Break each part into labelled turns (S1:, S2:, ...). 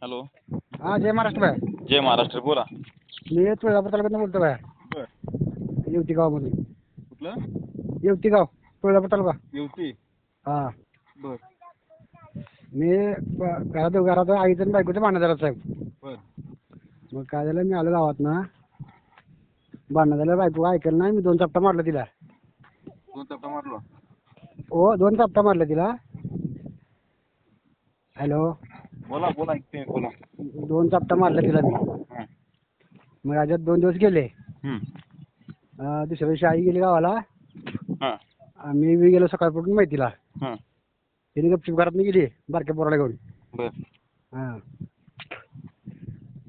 S1: Hello.
S2: हा जय Maharashtra bye.
S1: जय महाराष्ट्र बोला.
S2: मी तुळजापूर तालुक्यातून बोलतो बाय.
S1: बर.
S2: येवती गावामधून.
S1: कुठलं?
S2: येवती गाव तुळजापूर तालुका.
S1: युवती?
S2: हा.
S1: बर.
S2: मी ब- घरात घरात आईचं आणि बायकोचं भांडण झालं साहेब.
S1: बर.
S2: मग काय झालं मी आलो गावात ना भांडण झालं बायको ऐकलं नाही मी दोन चपटा मारलं तिला.
S1: दोन चपटा मारलो?
S2: हो दोन चपटा मारलं तिला. हॅलो.
S1: बोला बोला ऐकते मी, बोला.
S2: दोन चपटा मारलं तिला मी.
S1: हं.
S2: मग याच्यात दोन दिवस गेले.
S1: हं.
S2: अं, दुसऱ्या दिवशी आई गेली गावाला.
S1: हां.
S2: आम्ही बी गेलो सकाळपासून माहितीला
S1: हां.
S2: तिने गपचूप घरात गेली बारक्या पोराला घेऊन.
S1: बर.
S2: हां.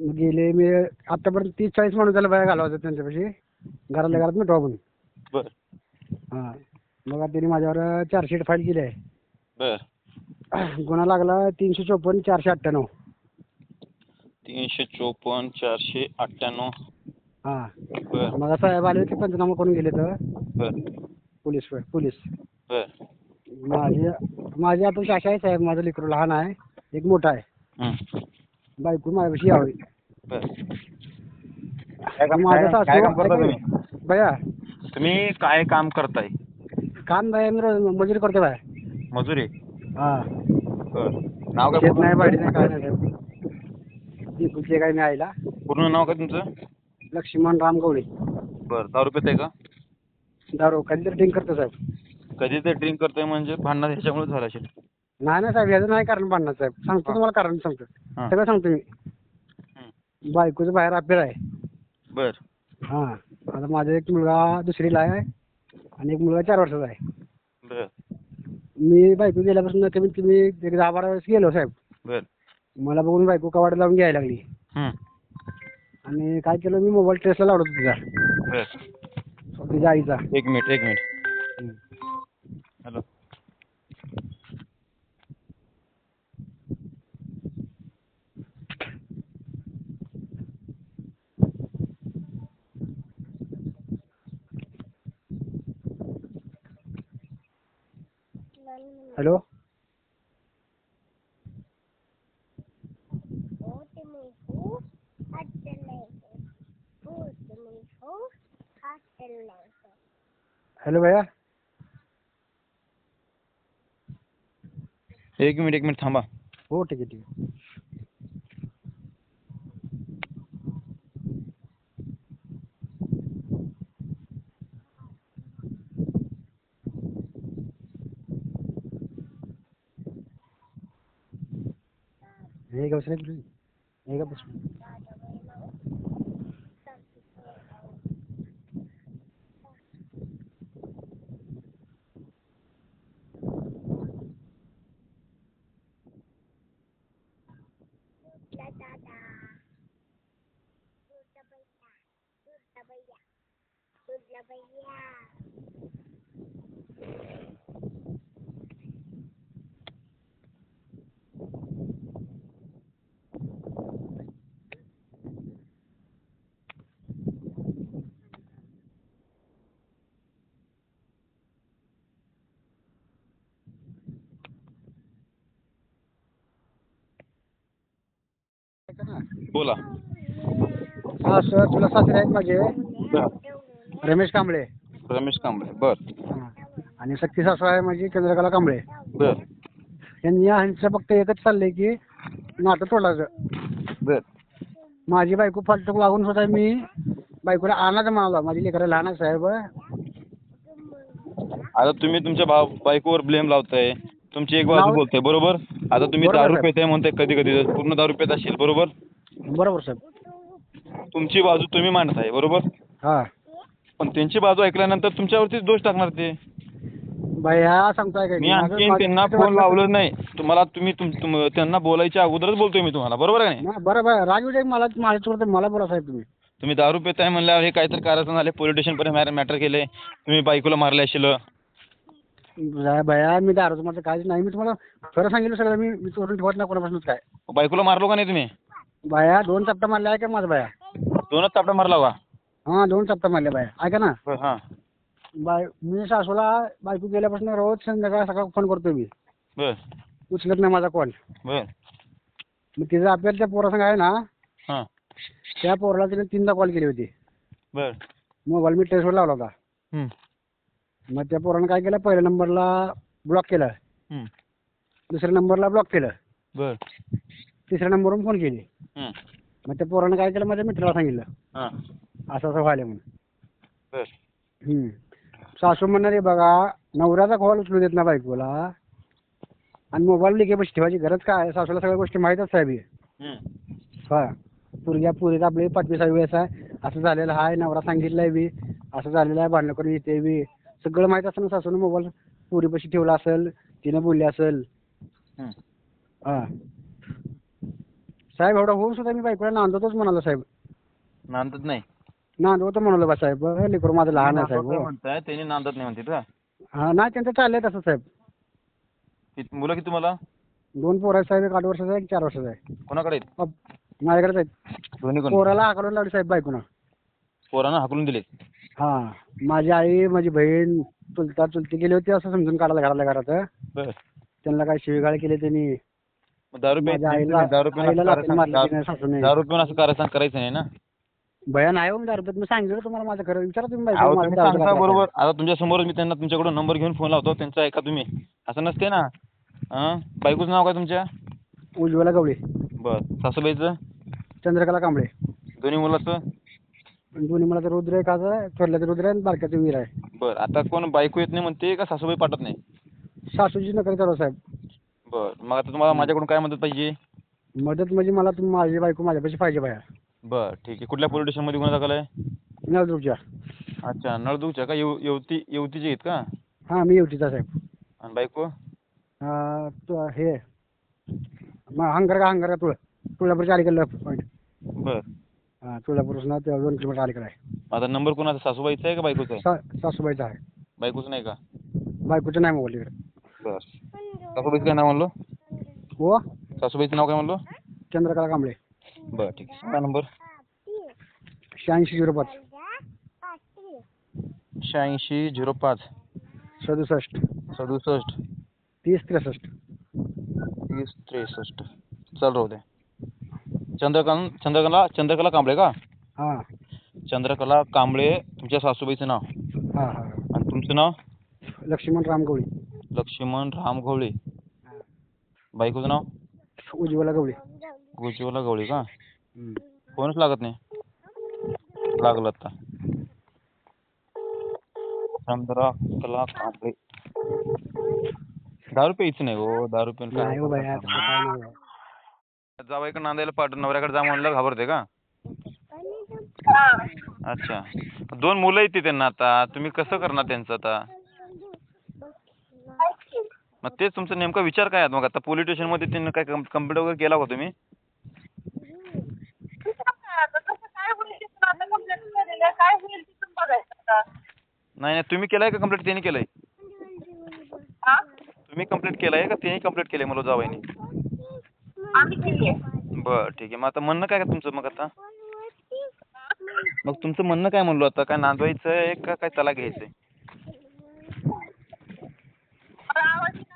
S2: मग गेले मी आतापर्यंत तीस चाळीस माणूस झालं बाया घालवायचं त्यांच्यापाशी. घरातल्या घरात मिटवा
S1: बर.
S2: हां. मग त्यांनी माझ्यावर चार्जशीट फाईल केली आहे.
S1: बर.
S2: गुन्हा लागला तीनशे चोपन्न चारशे अठ्ठ्याण्णव.
S1: तीनशे चोपन्न चारशे अठ्ठ्याण्णव.
S2: हां. मग साहेब आले ते पंचनामा करून गेले तर?
S1: बर.
S2: Police police.
S1: बर.
S2: माझी माझी आता शाखा आहे साहेब माझं लेकरू लहान आहे एक मोठा आहे.
S1: हं.
S2: बायको माझ्यापाशी यावी.
S1: तुम्ही.
S2: बया.
S1: तुम्ही काय काम करताय?
S2: काम मी रोज मजुरी करतो बाय.
S1: मजुरी?
S2: हां.
S1: नाव काय
S2: शेत
S1: पूर्ण?
S2: नाही बाडी नाही काय नाही. इकडचे काय मी आईला?
S1: पूर्ण नाव काय तुमचं?
S2: लक्ष्मण राम गवळी.
S1: बर दारू पिताय का?
S2: दारू कधीतरी ड्रिंक करतो साहेब.
S1: कधी ते ड्रिंक करताय म्हणजे भांडण ह्याच्यामुळे झालं असेल.
S2: नाही नाही साहेब याचं नाही कारण बांधणार साहेब. सांगतो तुम्हाला कारण सांगतो.
S1: हां.
S2: सगळं सांगतो मी.
S1: हं.
S2: बायकोचं बाहेर अफेअर आहे.
S1: बर.
S2: हां. आता माझा एक मुलगा दुसरीला आहे आणि एक मुलगा चार वर्षाचा आहे. मी बायको गेल्यापासून कमीत कमी एक दहा बारा वेळेस गेलो साहेब.
S1: बर.
S2: मला बघून बायको कवाड लावून घ्यायला लागली.
S1: हं.
S2: आणि काय केलं मी मोबाईल ट्रेसला लावलो होतो तिचा.
S1: बर.
S2: तिच्या आईचा
S1: एक मिनिट एक मिनिट हॅलो
S2: हॅलो? हॅलो भैया?
S1: एक मिनिट एक मिनिट थांबा.
S2: हो ठीक आहे ठीक आहे. हे का बसले तुझी हे का
S1: बोला.
S2: हा सर तुला सासरे आहेत माझे. रमेश कांबळे.
S1: रमेश कांबळे बर.
S2: हा. आणि सख्खी सासू आहे माझी चंद्रकला कांबळे.
S1: बर.
S2: यांनी ह्यांचं फक्त एकच चाललंय की नातं तोडायचं.
S1: बर.
S2: माझी बायको फालतूक वागून सुद्धा मी बायकोला आणायचं म्हणाला. माझी लेकरं लहान आहे साहेब.
S1: आता तुम्ही तुमच्या भाव बायकोवर ब्लेम लावताय. तुमची एक बाजू
S2: लाव-
S1: बोलताय बरोबर? आता तुम्ही
S2: बरोबर
S1: दारू
S2: साहेब.
S1: पिताय म्हणताय कधी कधी पूर्ण दारू पित असेल बरोबर?
S2: बरोबर साहेब.
S1: तुमची बाजू तुम्ही मांडताय बरोबर?
S2: हा.
S1: पण त्यांची बाजू ऐकल्यानंतर तुमच्यावरतीच दोष टाकणार ते.
S2: भैया सांगतोय काय?
S1: मी आणखीन त्यांना फोन लावलं नाही. तुम्हाला तुम्ही तुम तुम- त्यांना बोलायच्या अगोदरच बोलतोय मी तुम्हाला बरोबर आहे का नाही?
S2: बरोबर राजू मला माझ्यासोबत मला बोला साहेब तुम्ही.
S1: तुम्ही दारू पिताय म्हणल्यावर हे काहीतरी कारस्थान झाले पोलीस स्टेशनपर्यंत मॅटर केले तुम्ही बायकोला मारले असेल.
S2: भैया- भैया मी दारूचं माझं काहीच नाही. मी तुम्हाला खरं सांगितलं सगळं मी मी चोरून ठेवत नाही कोणापासूनच काय.
S1: बायकोला मारलो का नाही तुम्ही?
S2: भैया दोन चपटा मारले आहे का माझा भैया?
S1: दोनच चापटा मारला का
S2: हां दोन चपटा मारले भैया. ऐका ना.
S1: हां
S2: बाय मी सासूला बायको गेल्यापासून रोज संध्याकाळ सकाळ फोन करतो मी.
S1: बर.
S2: उचलत नाही माझा कॉल.
S1: बर.
S2: मग तिचं आपल्याला त्या पोरासंग आहे ना
S1: हां.
S2: त्या पोराला तिने तीनदा कॉल केली होती.
S1: बर.
S2: मोबाईल मी टेस्टवर लावला होता. मग त्या पोरानं काय केलं पहिल्या नंबरला ब्लॉक केलं. दुसऱ्या नंबरला ब्लॉक केलं.
S1: बर.
S2: तिसऱ्या नंबरवरून फोन केली. मग त्या पोरानं काय केलं? माझ्या मित्राला सांगितलं. असं असं व्हायलं म्हणून. सासू म्हणणारे बघा नवऱ्याचा कॉल उचलू देत ना बायकोला. आणि मोबाईल लिकेपशी ठेवायची गरज काय? सासूला सगळ्या गोष्टी माहीतच साहेब हे. पुरग्या पुरीत आपली पाचवी सहावी वेळेस आहे. असं झालेलं आहे नवरा सांगितलंय बी. असं झालेलं आहे भांडणं करून येते बी. सगळं माहीत असतं ना सासून मोबाईल पुरीपाशी ठेवला असेल तिनं बोलली असेल.
S1: हं.
S2: साहेब एवढा होऊन सुद्धा मी बायकोला नांदवतोच म्हणालो साहेब.
S1: नांदत नाही?
S2: नांदवतो म्हणालो बा साहेब. लेकरू माझं लहान आहे साहेब हो.
S1: म्हणताय त्यांनी नांदत नाही म्हणते का?
S2: हा नाही त्यांचं चाललंय तसं साहेब.
S1: किती- मुलं किती तुम्हाला?
S2: दोन पोरं आहेत साहेब एक आठ वर्षाचा आहे एक चार वर्षाचा आहे.
S1: कोणाकडे आहेत?
S2: अप, माझ्याकडेच आहेत.
S1: दोन्ही कोण?
S2: पोराला हाकलून लावली साहेब बायकोनं.
S1: पोरांना हाकलून दिले
S2: हा माझी आई माझी बहीण चुलता चुलती गेली होती असं समजून काढायला घरातल्या घरात.
S1: बर.
S2: त्यांना काय शिवीगाळ केली त्यांनी.
S1: दारू
S2: माझ्या आईला
S1: पिऊन
S2: आईला लाथी मारली
S1: दारू-
S2: तिने सासूने.
S1: दारू पिऊन असं कारस्थान करायचं नाही ना?
S2: भया नाही होऊन दारू मी सांगितलं तुम्हाला माझं खरं. विचारा तुम्ही
S1: अहो,
S2: बायको
S1: तुम्ही सांगता बरोबर. आता तुमच्यासमोर मी त्यांना तुमच्याकडून नंबर घेऊन फोन लावतो. त्यांचं ऐका तुम्ही. असं नसते ना? हां बायकोचं नाव काय तुमच्या?
S2: उज्ज्वला गवळी
S1: बर. सासूबाईचं?
S2: चंद्रकला कांबळे.
S1: दोन्ही मुलाचं?
S2: आणि दोन्ही मला रुद्र एक आहे थोरल्याचं रुद्र आहे आणि बारक्याचं वीर आहे.
S1: बर. आता कोण बायको येत नाही म्हणते का सासूबाई पाठत नाही?
S2: सासूची नकर चालू साहेब.
S1: बर. मग आता तुम्हाला माझ्याकडून काय मदत पाहिजे?
S2: मदत म्हणजे मला तुम्ही माझी बायको माझ्यापाशी पाहिजे बाया.
S1: बर ठीक आहे. कुठल्या पोलीस स्टेशनमध्ये गुन्हा दाखल आहे?
S2: नळदुर्गच्या.
S1: अच्छा नळदुच्या का? येव येवती येवतीचे आहेत का?
S2: हां मी येवतीचा साहेब.
S1: आणि बायको?
S2: अं, तो हे. मग हंगर का हंगर का? तुळ तुळजापूरच्या अलीकडलं पॉईंट
S1: बर.
S2: हां तुळजापूरपासून ते दोन किलोमीटर अलीकडे आहे.
S1: आता नंबर कोणाचा? सासूबाईचा आहे का बायकोचा आहे?
S2: सा सासूबाईचा आहे.
S1: बायकोचं नाही का?
S2: बायकोचं नाही मोबाईल इकडे.
S1: बर. सासूबाईचं काय नाव म्हणलो?
S2: हो.
S1: सासूबाईचं नाव काय म्हणलो?
S2: चंद्रकला कांबळे.
S1: बर ठीक आहे. काय नंबर?
S2: शहाऐंशी झिरो पाच.
S1: शहाऐंशी झिरो पाच.
S2: सदुसष्ट.
S1: सदुसष्ट.
S2: तीस त्रेसष्ट.
S1: तीस त्रेसष्ट. चल राहू दे. चंद्रकला चंद्रकला चंद्रकला कांबळे का?
S2: हां.
S1: चंद्रकला कांबळे तुमच्या सासूबाईचं नाव.
S2: हां हां.
S1: आणि तुमचं नाव?
S2: लक्ष्मण रामगवळी
S1: लक्ष्मण राम गवळे बायकोचं नाव?
S2: उज्ज्वला गवळी.
S1: उज्ज्वला गवळे का. फोनच लागत नाही? लागलं आता. चंद्रकला कांबळे दारू प्यायचं नाही हो दारू पिऊन
S2: नाही हो
S1: काय
S2: नाही हो.
S1: नांदायला पाठ नवऱ्याकडे जा म्हणलं घाबरते का? अच्छा. दोन मुलं आहेत ती त्यांना आता. तुम्ही कसं करणार त्यांचं आता? मग तेच तुमचा नेमका विचार काय आहे मग आता पोलीस स्टेशनमध्ये त्यांनी काय कंप्लेंट वगैरे केला का तुम्ही?
S3: काय होईल तिथून बघायचं आता.
S1: नाही नाही तुम्ही केलाय का कंप्लेंट त्यांनी केलंय?
S3: हा?
S1: तुम्ही कंप्लेंट केलाय का? त्यांनी कंप्लेंट केलंय मला
S3: आम्ही केली
S1: बरं ठीक आहे. मग आता म्हणणं काय का तुमचं मग आता? मग तुमचं म्हणणं काय म्हणलो आता? काय नांदवायचं आहे का काय तलाक घ्यायचंय?
S3: मला आवाज येत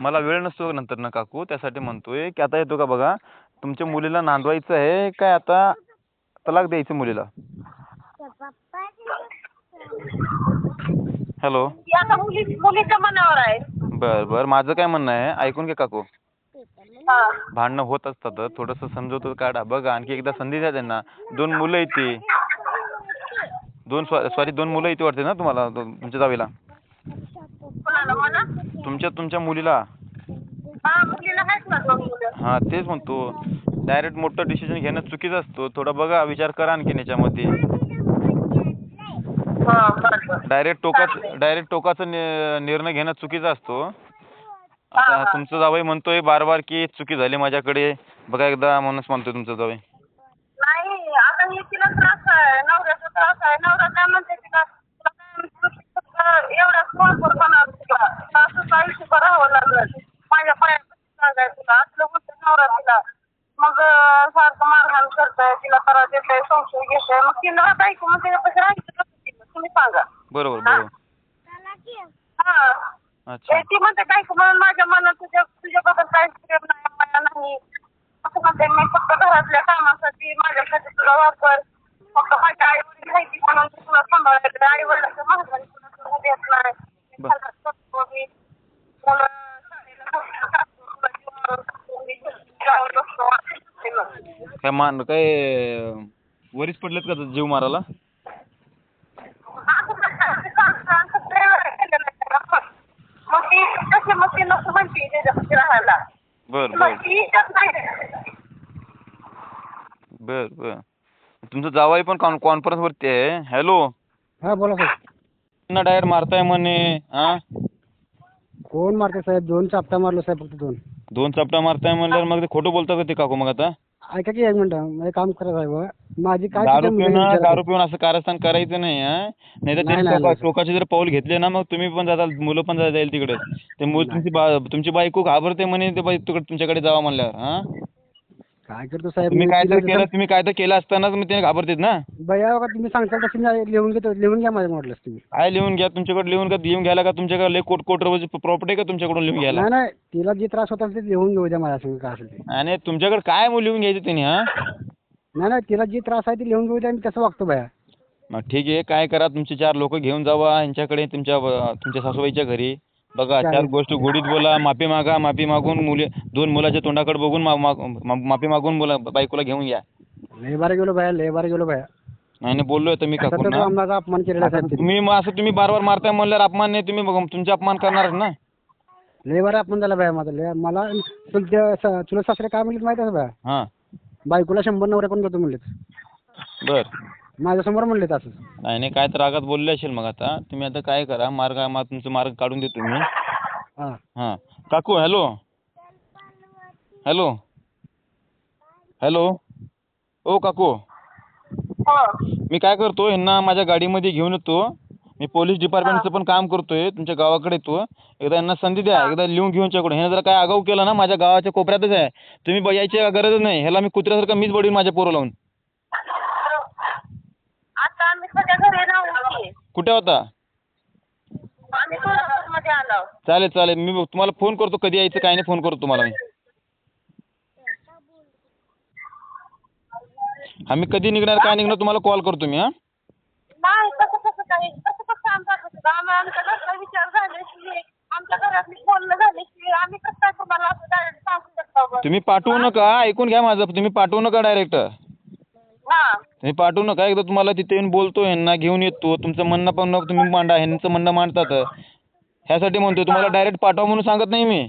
S1: मला वेळ नसतो नंतर ना काकू त्यासाठी म्हणतोय की आता येतो का बघा? तुमच्या मुलीला नांदवायचं आहे काय आता? तलाक द्यायचं मुलीला. हॅलो. बरं बरं. माझं काय म्हणणं आहे? ऐकून घे काकू.
S3: हा.
S1: भांडणं होत असतात थोडंसं समजवतो काढा बघा आणखी एकदा संधी द्या त्यांना. दोन मुलं आहेत ती दोन सॉरी दोन मुलं येते वाटते ना तुम्हाला तुमच्या जावेला?
S3: कोणाला
S1: तुमच्या तुमच्या मुलीला?
S3: हा मुलीला आहेत ना दोन मुलं.
S1: हां तेच म्हणतो. डायरेक्ट मोठं डिसिजन घेणं चुकीचं असतो. थोडा बघा विचार करा आणखीन याच्यामध्ये.
S3: हा बरं बरं.
S1: डायरेक्ट टोकाच डायरेक्ट टोकाचा नि- निर्णय घेणं चुकीचा असतो. आता तुमचं जावई म्हणतोय बार बार की चुकी झाली माझ्याकडे. बघा एकदा म्हणूनच म्हणतोय तुमचं जावई
S3: नाही आता हे तिला त्रास आहे नवऱ्याचा त्रास आहे नवरा काय म्हणते तिला तुला काय फक्त एवढा कोण करणार
S1: काय मान काय वरीच पडलेत का जीव मारायला?
S3: मग
S1: बर बर. बर बर. तुमचं जावाई पण कॉन कॉन्फरन्सवरती आहे. हॅलो
S2: हा बोला साहेब
S1: ना मारताय म्हणे हा?
S2: कोण मारते साहेब? दोन चापटा मारलो साहेब फक्त दोन.
S1: दोन चपटा मारताय म्हणल्यावर मग ते खोटं बोलता का ते काकू मग आता?
S2: ऐका की एक मिनिटं काम करा साहेब माझी काय
S1: दारू
S2: चुकी आहे
S1: पिऊन
S2: विचारा.
S1: दारू पिऊन असं कारस्थान करायचं नाही हा. नाही तर
S2: नाही, नाही.
S1: टोकाचे जर पाऊल घेतले ना मग तुम्ही पण जाताल मुलं पण जाईल तिकडे. ते मुलं तुमची बा- तुमची बायको घाबरते म्हणे ते बाई तिकडे तुमच्याकडे जावा म्हणल्यावर हा.
S2: काय करतो साहेब?
S1: तुम्ही
S2: मी
S1: काय तर केलं तुम्ही काय तर केलं असताना मग ते घाबरतेत ना?
S2: बया का तुम्ही सांगता तशी मी लिहून घेतो लिहून घ्या माझ्या म्हटलंच तुम्ही.
S1: काय लिहून घ्या तुमच्याकडे लिहून का लिहून घ्यायला का तुमच्याकडे लय कोट कोट प्रॉपर्टी आहे का तुमच्याकडून लिहून घ्यायला?
S2: नाही नाही तिला जे त्रास होता ते लिहून घेऊ द्या माझ्या संग काय असेल ते.
S1: आणि तुमच्याकडे काय मग लिहून घ्यायचं त्यांनी हा?
S2: नाही नाही तिला जे त्रास आहे ते लिहून घेऊ द्या मी तसं वागतो बया.
S1: मग ठीक आहे काय करा तुमचे चार लोक घेऊन जावा यांच्याकडे तुमच्या तुमच्या सासूबाईच्या घरी. बघा चार. गोष्टी गोडीत बोला माफी मागा माफी मागून मुले दोन मुलाच्या तोंडाकडे बघून मा- मा- मा- माफी मागून बोला बायकोला घेऊन या.
S2: लय बारा गेलो बया लय बारा गेलो बया.
S1: नाही नाही बोललोय तर मी
S2: आता तर
S1: काकूंना
S2: आमचा अपमान केलेला साहेब.
S1: तुम्ही मग असं तुम्ही बार बार मारताय म्हणल्यावर अपमान नाही तुम्ही बघ- तुमचे अपमान करणारच ना.
S2: लय बारा अपमान झाला बया माझा लय मला चुलत सासरे काय म्हणले माहिती आहे का बया?
S1: हां.
S2: बायकोला शंभर नवरे पण देतो म्हणलेत.
S1: बर.
S2: माझ्यासमोर म्हणलेत असं
S1: नाही नाही काय तर रागात बोलले असेल मग आता. तुम्ही आता काय करा मार्ग मा तुमचा मार्ग काढून देतो मी.
S2: हा.
S1: हां. काकू हॅलो. हॅलो. हॅलो. ओ काकू.
S3: हो.
S1: मी काय करतो यांना माझ्या गाडीमध्ये घेऊन येतो. मी पोलीस डिपार्टमेंटचं पण काम करतोय तुमच्या गावाकडे येतो. एकदा यांना संधी द्या एकदा लिहून घेऊन च्याकडून ह्यानं जर काय आगाऊ केलं ना माझ्या गावाच्या कोपऱ्यातच आहे. तुम्ही ब- यायची गरज नाही. ह्याला मी कुत्र्यासारखं मीच बडीन माझ्या पोरं लावून
S3: आता आम्ही सगळ्या घरी राहू
S1: कुठे होता?
S3: आम्ही मध्ये आलो.
S1: चालेल चालेल. मी तुम्हाला फोन करतो कधी यायचं काय नाही फोन करतो तुम्हाला मी. आम्ही कधी निघणार काय निघणार तुम्हाला कॉल करतो मी हां.
S3: नाही तसं कसं काही तसं कसं आमचा कसं आम्ही आमच्या घरचा विचार झाल्याशिवाय आमच्या घरातली बोलणं झाल्याशिवाय आम्ही कसं काय तुम्हाला असं डायरेक्ट सांगू शकतो बरं?
S1: तुम्ही पाठवू नका ऐकून घ्या माझं तुम्ही पाठवू नका डायरेक्ट
S3: हा.
S1: तुम्ही पाठवू नका. एकदा तुम्हाला तिथे येऊन बोलतो ह्यांना घेऊन येतो. तुमचं म्हणणं पण तुम्ही मांडा ह्यांचं म्हणणं मांडतात. ह्यासाठी म्हणतो तुम्हाला डायरेक्ट पाठवा म्हणून सांगत नाही मी.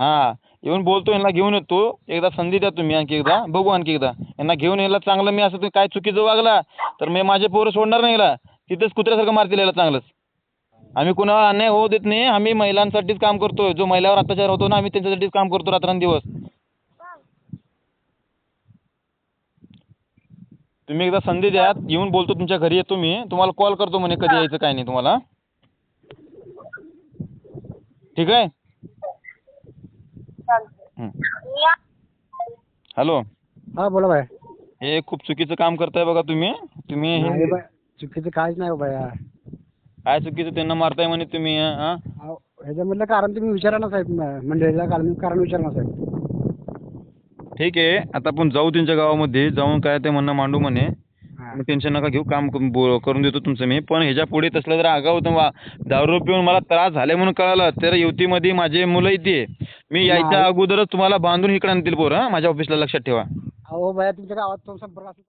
S3: हा.
S1: येऊन बोलतो यांना घेऊन येतो. एकदा संधी द्या तुम्ही आणखी एकदा. बघू आणखी एकदा. यांना घेऊन यायला चांगलं मी असं काय चुकीचं वागला तर मी माझे पोरं सोडणार नाही याला. तिथेच कुत्र्यासारखं मारतील याला चांगलंच. आम्ही कुणाला अन्याय होऊ देत नाही. आम्ही महिलांसाठीच काम करतोय. जो महिलावर अत्याचार होतो ना आम्ही त्यांच्यासाठीच काम करतो रात्रंदिवस. तुम्ही एकदा संधी द्या येऊन बोलतो तुमच्या घरी येतो मी. तुम्हाला कॉल करतो म्हणे कधी यायचं काय नाही तुम्हाला. ठीक आहे? हं. हॅलो.
S2: हा बोला बाया.
S1: हे खूप चुकीचं काम करताय बघा तुम्ही. तुम्ही
S2: नाही
S1: हे-
S2: बाय चुकीचं काहीच नाही हो बाया.
S1: काय चुकीचं त्यांना मारताय म्हणे तुम्ही हां?
S2: अहो, ह्याच्यामधलं कारण तुम्ही विचारा ना साहेब म- मंडळीला कारण कारण विचारा ना साहेब
S1: ठीक आहे. आता आपण जाऊ त्यांच्या गावामध्ये. जाऊन काय ते म्हणणं मांडू म्हणे. टेन्शन नका घेऊ. काम करून बो- करून देतो तुमचं मी. पण ह्याच्या पुढे तसलं जर आगाऊ होतं वा दारू पिऊन मला त्रास झाले म्हणून कळालं तर युतीमध्ये माझे मुलं येते मी यायच्या. अगोदरच तुम्हाला बांधून इकडे आणतील पोरं हां? माझ्या ऑफिसला लक्षात ठेवा.
S2: अहो बाया तुमच्या गावात तो संपर्क असेल?